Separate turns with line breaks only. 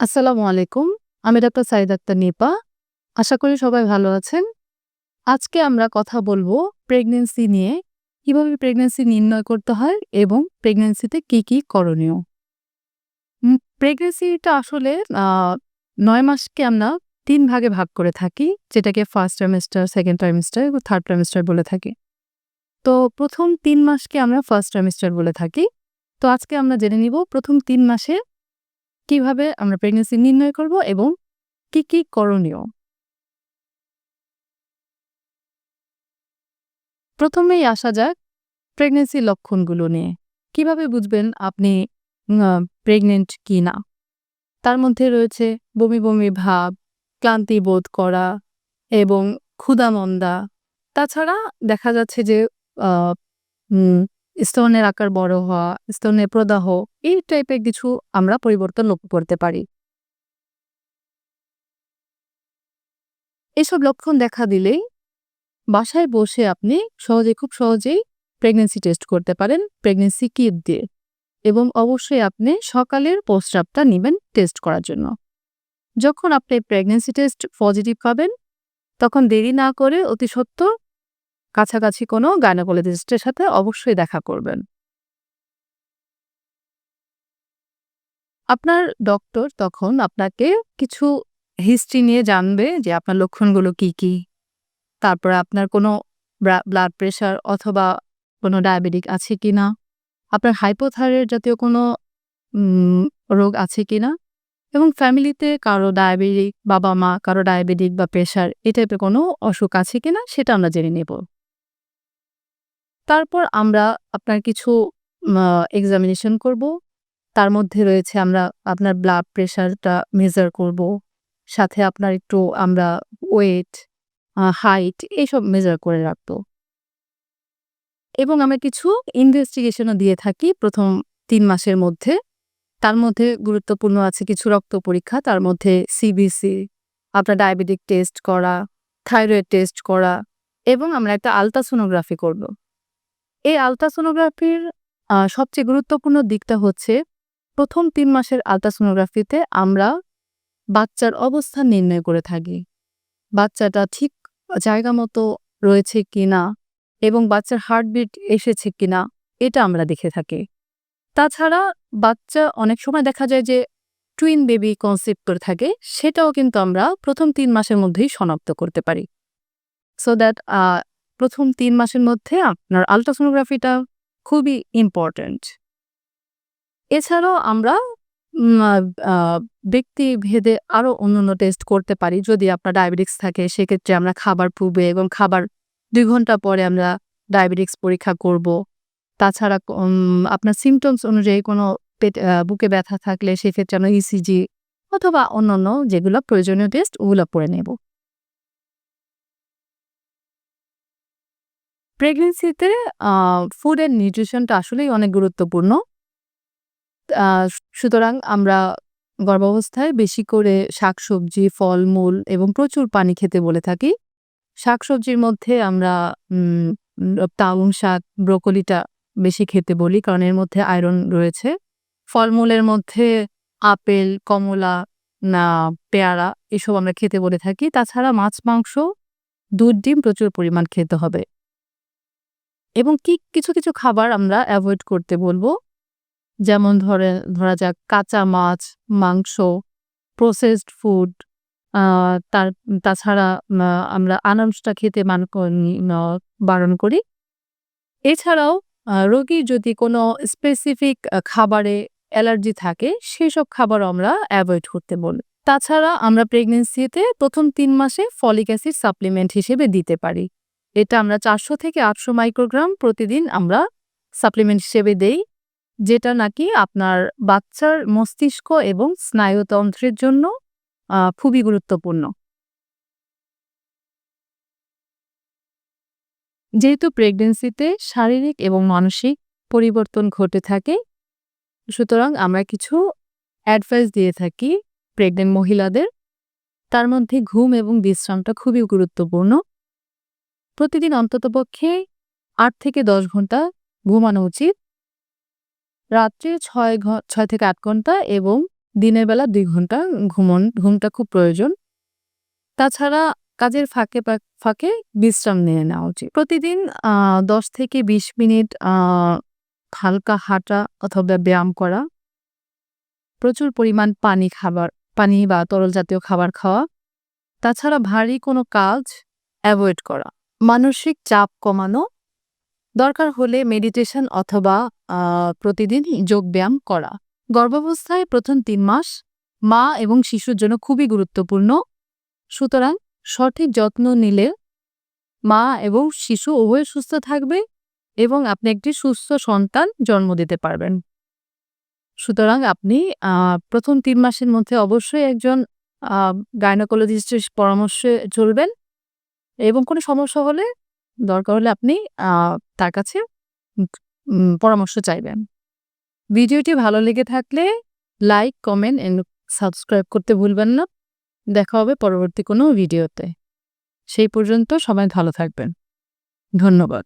আসসালামু আলাইকুম। আমি ডাক্তার সাইদ আক্তার নিপা। আশা করি সবাই ভালো আছেন। আজকে আমরা কথা বলব প্রেগনেন্সি নিয়ে। কীভাবে প্রেগনেন্সি নির্ণয় করতে হয় এবং প্রেগন্যান্সিতে কি, কি করণীয়? প্রেগনেন্সিটা আসলে নয় মাসকে আমরা তিন ভাগে ভাগ করে থাকি। যেটাকে ফার্স্ট ট্রাইমেস্টার, সেকেন্ড ট্রাইমেস্টার এবং থার্ড ট্রাইমেস্টার বলে থাকি। তো ১ম ৩ মাসকে আমরা ফার্স্ট ট্রাইমেস্টার বলে থাকি। তো আজকে আমরা জেনে নিব ১ম ৩ মাসে কীভাবে আমরা প্রেগনেন্সি নির্ণয় করব এবং কি, কি করণীয়? প্রথমেই আসা যাক প্রেগন্যান্সির লক্ষণগুলো নিয়ে। কীভাবে বুঝবেন আপনি প্রেগনেন্ট কি না তার মধ্যে রয়েছে বমি, বমি ভাব, ক্লান্তি বোধ করা এবং ক্ষুধা-মন্দা। তাছাড়া দেখা যাচ্ছে যে স্তনের আকার বড় হওয়া, স্তনের প্রদাহ এই টাইপের কিছু আমরা পরিবর্তন লক্ষ্য করতে পারি। এসব লক্ষণ দেখা দিলেই বাসায় বসে আপনি সহজে খুব সহজেই প্রেগনেন্সি টেস্ট করতে পারেন প্রেগনেন্সি কিট দিয়ে। এবং অবশ্যই আপনি সকালের প্রস্রাবটা নেবেন টেস্ট করার জন্য। যখন আপনি প্রেগনেন্সি টেস্ট পজিটিভ পাবেন, তখন দেরি না করে অতি সত্বর কাছাকাছি কোনো গাইনোকোলজিস্টের সাথে অবশ্যই দেখা করবেন। আপনার ডক্টর তখন আপনাকে কিছু হিস্ট্রি নিয়ে জানবে যে আপনার লক্ষণগুলো কি, কি? তারপরে আপনার কোনো ব্লাড প্রেশার অথবা কোনো ডায়াবেটিক আছে কিনা? আপনার হাইপোথাইরয়েড জাতীয় কোনো রোগ আছে কিনা? এবং ফ্যামিলিতে কারও ডায়াবেটিক বাবা-মা কারও ডায়াবেটিক বা প্রেশার এই টাইপের কোনো অসুখ আছে কিনা সেটা আমরা জেনে নেব। তারপর আমরা আপনার কিছু এক্সামিনেশন করব। তার মধ্যে রয়েছে আমরা আপনার ব্লাড প্রেশারটা মেজার করব। সাথে আপনার একটু আমরা ওয়েট, হাইট এইসব মেজার করে রাখব। এবং আমরা কিছু ইনভেস্টিগেশনও দিয়ে থাকি ১ম ৩ মাসের মধ্যে। তার মধ্যে গুরুত্বপূর্ণ আছে কিছু রক্ত পরীক্ষা। তার মধ্যে সিবিসি, আপনার ডায়াবেটিক টেস্ট করা, থাইরয়েড টেস্ট করা এবং আমরা একটা আলট্রাসোনোগ্রাফি করব। এই আলট্রাসোনোগ্রাফির সবচেয়ে গুরুত্বপূর্ণ দিকটা হচ্ছে ১ম ৩ মাসের আলট্রাসোনোগ্রাফিতে আমরা বাচ্চার অবস্থান নির্ণয় করে থাকি। বাচ্চাটা ঠিক জায়গা মতো রয়েছে কিনা এবং বাচ্চার হার্টবিট এসেছে কিনা এটা আমরা দেখে থাকি। তাছাড়া বাচ্চা অনেক সময় দেখা যায় যে টুইন বেবি কনসেপ্ট করে থাকে, সেটাও কিন্তু আমরা ১ম ৩ মাসের মধ্যেই শনাক্ত করতে পারি। সো দ্যাট ১ম ৩ মাসের মধ্যে আপনার আল্ট্রাসোনোগ্রাফিটা খুবই ইম্পোর্টেন্ট। এছাড়াও আমরা, উম আ আ ব্যক্তিভেদে আরও অন্যান্য টেস্ট করতে পারি। যদি আপনার ডায়াবেটিকস থাকে, সেক্ষেত্রে আমরা খাবার পূর্বে এবং খাবার ২ ঘণ্টা পরে আমরা ডায়াবেটিকস পরীক্ষা করব। তাছাড়া আপনার সিম্পটমস অনুযায়ী কোনো পেট বুকে ব্যথা থাকলে সেক্ষেত্রে আমরা ইসিজি অথবা অন্যান্য যেগুলো প্রয়োজনীয় টেস্ট ওগুলো করে নেব। প্রেগন্যান্সিতে আ ফুড অ্যান্ড নিউট্রিশনটা আসলেই অনেক গুরুত্বপূর্ণ। সুতরাং আমরা গর্ভাবস্থায় বেশি করে শাকসবজি, ফলমূল এবং প্রচুর পানি খেতে বলে থাকি। শাকসবজির মধ্যে আমরা পালং শাক, ব্রোকলিটা বেশি খেতে বলি কারণ এর মধ্যে আয়রন রয়েছে। ফলমূলের মধ্যে আপেল, কমলা, না পেয়ারা এসব আমরা খেতে বলে থাকি। তাছাড়া মাছ, মাংস, দুধ, ডিম প্রচুর পরিমাণ খেতে হবে। এবং কি কিছু, কিছু খাবার আমরা অ্যাভয়েড করতে বলব যেমন ধরে ধরা যাক কাঁচা মাছ, মাংস, প্রসেসড ফুড তার তাছাড়া আমরা আনারসটা খেতে মান বারণ করি। এছাড়াও রোগীর যদি কোনো স্পেসিফিক খাবারে অ্যালার্জি থাকে সেসব খাবারও আমরা অ্যাভয়েড করতে বলি। তাছাড়া আমরা প্রেগনেন্সিতে প্রথম তিন মাসে ফলিক অ্যাসিড সাপ্লিমেন্ট হিসেবে দিতে পারি। এটা আমরা ৪০০ থেকে ৮০০ মাইক্রোগ্রাম প্রতিদিন আমরা সাপ্লিমেন্ট হিসেবে দেই। যেটা নাকি আপনার বাচ্চার মস্তিষ্ক এবং স্নায়ুতন্ত্রের জন্য খুবই গুরুত্বপূর্ণ। যেহেতু প্রেগনেন্সিতে শারীরিক এবং মানসিক পরিবর্তন ঘটে থাকে, সুতরাং আমরা কিছু অ্যাডভাইস দিয়ে থাকি প্রেগনেন্ট মহিলাদের। তার মধ্যে ঘুম এবং বিশ্রামটা খুবই গুরুত্বপূর্ণ। প্রতিদিন অন্ততপক্ষে আট থেকে ১০ ঘণ্টা ঘুমানো উচিত। রাত্রে ছয় ৬ থেকে আট ঘণ্টা এবং দিনের বেলা দুই ঘণ্টা ঘুমন, ঘুমটা খুব প্রয়োজন। তাছাড়া কাজের ফাঁকে ফাঁকে বিশ্রাম নিয়ে নেওয়া উচিত। প্রতিদিন দশ থেকে ২০ মিনিট হালকা হাঁটা অথবা ব্যায়াম করা। প্রচুর পরিমাণ পানি খাবার, পানি বা তরল জাতীয় খাবার খাওয়া। তাছাড়া ভারী কোনো কাজ অ্যাভয়েড করা। মানসিক চাপ কমানো। দরকার হলে মেডিটেশন অথবা প্রতিদিন যোগব্যায়াম করা। গর্ভাবস্থায় ১ম ৩ মাস মা এবং শিশুর জন্য খুবই গুরুত্বপূর্ণ। সুতরাং সঠিক যত্ন নিলে মা এবং শিশু উভয় সুস্থ থাকবে এবং আপনি একটি সুস্থ সন্তান জন্ম দিতে পারবেন। সুতরাং আপনি ১ম ৩ মাসের মধ্যে অবশ্যই একজন গাইনোকোলজিস্টের পরামর্শে চলবেন এবং কোনো সমস্যা হলে দরকার হলে আপনি তার কাছে পরামর্শ চাইবেন। ভিডিওটি ভালো লেগে থাকলে লাইক, কমেন্ট এন্ড সাবস্ক্রাইব করতে ভুলবেন না। দেখা হবে পরবর্তী কোনো ভিডিওতে। সেই পর্যন্ত সবাই ভালো থাকবেন। ধন্যবাদ।